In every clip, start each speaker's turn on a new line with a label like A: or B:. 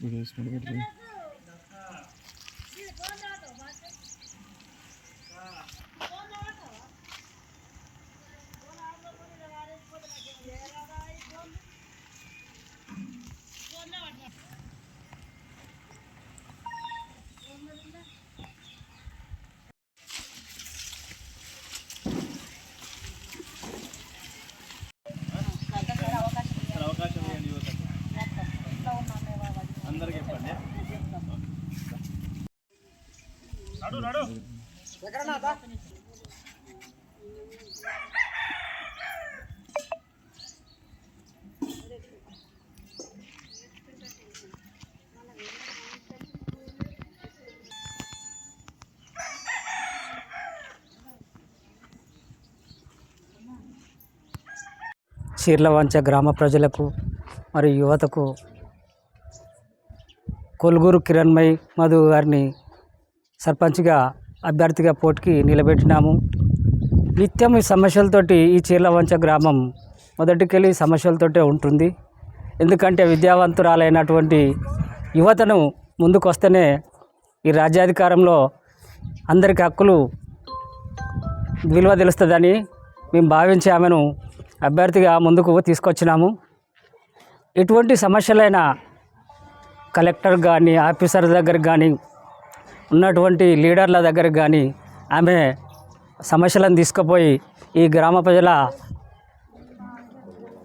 A: చేసుకుంటూ పెట్టుకుని
B: అవకాశం ఇవ్వండి యువతకు అందరికి చెప్పండి నడు నడు
C: చీర్లవంచ గ్రామ ప్రజలకు మరియు యువతకు కొలుగురు కిరణ్మయ్ మధు గారిని సర్పంచ్గా అభ్యర్థిగా పోటీకి నిలబెట్టినాము. నిత్యం ఈ సమస్యలతోటి ఈ చీర్లవంచ గ్రామం మొదటికెళ్ళి సమస్యలతోటే ఉంటుంది. ఎందుకంటే విద్యావంతురాలైనటువంటి యువతను ముందుకు వస్తేనే ఈ రాజ్యాధికారంలో అందరికి హక్కులు విలువ తెలుస్తుందని మేము భావించి ఆమెను అభ్యర్థిగా ముందుకు తీసుకొచ్చినాము. ఎటువంటి సమస్యలైనా కలెక్టర్ కానీ ఆఫీసర్ దగ్గర కానీ ఉన్నటువంటి లీడర్ల దగ్గర కానీ ఆమె సమస్యలను తీసుకుపోయి ఈ గ్రామ ప్రజల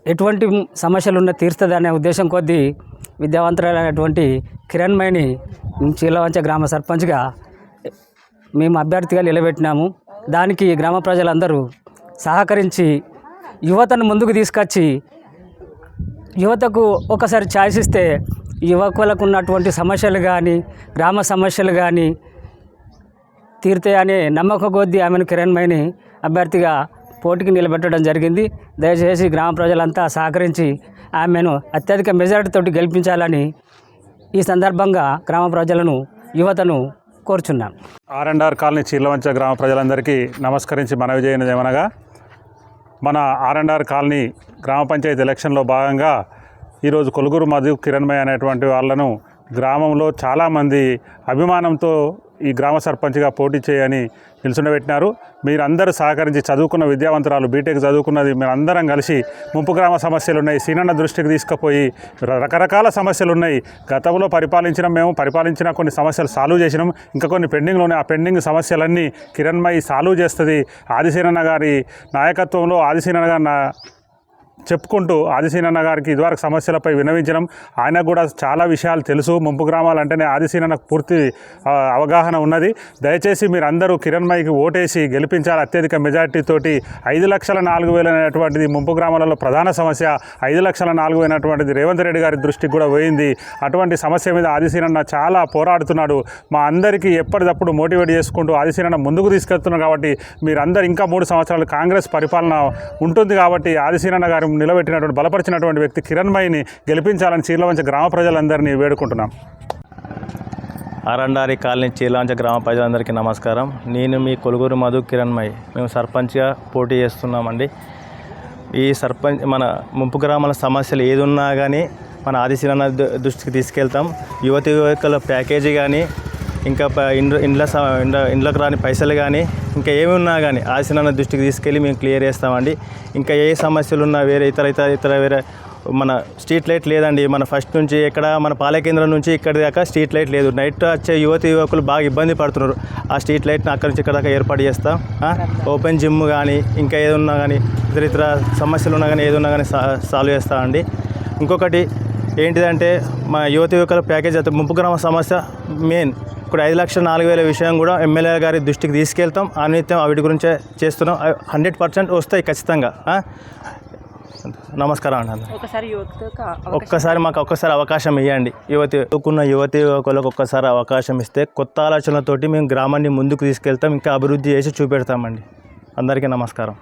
C: ఎటువంటి సమస్యలు ఉన్న తీరుస్తుందనే ఉద్దేశం కొద్దీ విద్యావంతులైనటువంటి కిరణ్మయిని చీలవంచ గ్రామ సర్పంచ్గా మేము అభ్యర్థిగా నిలబెట్టినాము. దానికి గ్రామ ప్రజలందరూ సహకరించి యువతను ముందుకు తీసుకొచ్చి యువతకు ఒకసారి ఛాయిస్ ఇస్తే యువకులకు ఉన్నటువంటి సమస్యలు కానీ గ్రామ సమస్యలు కానీ తీరుతాయనే నమ్మక కొద్దీ ఆమెను కిరణ్మయిని అభ్యర్థిగా పోటీకి నిలబెట్టడం జరిగింది. దయచేసి గ్రామ ప్రజలంతా సహకరించి ఆమెను అత్యధిక మెజారిటీతోటి గెలిపించాలని ఈ సందర్భంగా గ్రామ ప్రజలను యువతను కోరుచున్నాను
D: R and R colony Chirlavancha గ్రామ ప్రజలందరికీ నమస్కరించి మనవి చేయనదేమనగా మన ఆర్ అండ్ ఆర్ కాలనీ గ్రామ పంచాయతీ ఎలక్షన్లో భాగంగా ఈరోజు కొలుగురు మధు కిరణ్మయ్య అనేటువంటి వాళ్ళను గ్రామంలో చాలామంది అభిమానంతో ఈ గ్రామ సర్పంచ్గా పోటీ చేయని నిల్చుండబెట్టినారు. మీరందరూ సహకరించి చదువుకున్న విద్యావంతురాలు బీటెక్ చదువుకున్నది మీరందరం కలిసి ముంపు గ్రామ సమస్యలు ఉన్నాయి సీనన్న దృష్టికి తీసుకుపోయి రకరకాల సమస్యలు ఉన్నాయి గతంలో పరిపాలించిన మేము పరిపాలించిన కొన్ని సమస్యలు సాల్వ్ చేసినాం. ఇంకా కొన్ని పెండింగ్లో ఉన్నాయి. ఆ పెండింగ్ సమస్యలన్నీ కిరణ్మయి సాల్వ్ చేస్తుంది. ఆదిశీనన్న గారి నాయకత్వంలో ఆదిశీనన్న గారి నా చెప్పుకుంటూ ఆదిశీనన్న గారికి ఇదివరకు సమస్యలపై వినవించడం ఆయనకు కూడా చాలా విషయాలు తెలుసు. ముంపు గ్రామాలు అంటేనే ఆదిశీనన్నకు పూర్తి అవగాహన ఉన్నది. దయచేసి మీరు అందరూ కిరణ్మయికి ఓటేసి గెలిపించాలి. అత్యధిక మెజార్టీతోటి ఐదు లక్షల నాలుగు వేలు అనేటువంటిది ముంపు గ్రామాలలో ప్రధాన సమస్య. ఐదు లక్షల నాలుగు అయినటువంటిది రేవంత్ రెడ్డి గారి దృష్టికి కూడా పోయింది. అటువంటి సమస్య మీద ఆదిశీనన్న చాలా పోరాడుతున్నాడు. మా అందరికీ ఎప్పటికప్పుడు మోటివేట్ చేసుకుంటూ ఆదిశీనన్న ముందుకు తీసుకెళ్తున్నాడు కాబట్టి మీరందరూ ఇంకా మూడు సంవత్సరాలు కాంగ్రెస్ పరిపాలన ఉంటుంది కాబట్టి ఆదిశీనన్న గారి నిలబెట్టినటువంటి బలపరిచినటువంటి వ్యక్తి కిరణ్మయిని గెలిపించాలని చీర్లవంచ గ్రామ ప్రజలందరినీ వేడుకుంటున్నాం.
B: ఆరండారి కాలనీ చీలాంచ గ్రామ ప్రజలందరికీ నమస్కారం. నేను మీ కొలుగురు మధు కిరణ్మయ్ మేము సర్పంచ్గా పోటీ చేస్తున్నామండి. ఈ సర్పంచ్ మన ముంపు గ్రామాల సమస్యలు ఏది ఉన్నా కానీ మన ఆదిశీలన దృష్టికి తీసుకెళ్తాం. యువతి యువకుల ప్యాకేజీ కానీ ఇంకా ప- ఇండ్ల ఇండ్ల స- ఇండ్ల ఇండ్లకు రాని పైసలు కానీ ఇంకా ఏమి ఉన్నా కానీ ఆదిశీలన దృష్టికి తీసుకెళ్ళి మేము క్లియర్ చేస్తామండి. ఇంకా ఏ సమస్యలు ఉన్నా వేరే ఇతర ఇతర ఇతర వేరే మన స్ట్రీట్ లైట్ లేదండి. మన ఫస్ట్ నుంచి ఎక్కడ మన పాలకేంద్రం నుంచి ఇక్కడి దాకా స్ట్రీట్ లైట్ లేదు. నైట్ వచ్చే యువతి యువకులు బాగా ఇబ్బంది పడుతున్నారు. ఆ స్ట్రీట్ లైట్ని అక్కడి నుంచి ఇక్కడ దాకా ఏర్పాటు చేస్తాం ఓపెన్ జిమ్ కానీ ఇంకా ఏదున్నా కానీ ఇతర ఇతర సమస్యలు ఉన్నా కానీ ఏదున్నా కానీ సా సాల్వ్ చేస్తామండి ఇంకొకటి ఏంటిదంటే మా యువతి యువకుల ప్యాకేజ్ అయితే ముంపు గ్రామ సమస్య మెయిన్. ఇప్పుడు ఐదు లక్షల నాలుగు వేల విషయం కూడా ఎమ్మెల్యే గారి దృష్టికి తీసుకెళ్తాం. అనిత్యం వీటి గురించే చేస్తున్నాం. హండ్రెడ్ పర్సెంట్ వస్తాయి ఖచ్చితంగా. ఆ? నమస్కారం అండి.
E: ఒకసారి
B: ఒక్కసారి మాకు ఒక్కసారి అవకాశం ఇవ్వండి యువతి చదువుకున్న యువతి యువకులకు ఒక్కసారి అవకాశం ఇస్తే కొత్త ఆలోచనలతోటి మేము గ్రామాన్ని ముందుకు తీసుకెళ్తాం. ఇంకా అభివృద్ధి చేసి చూపెడతామండి. అందరికీ నమస్కారం.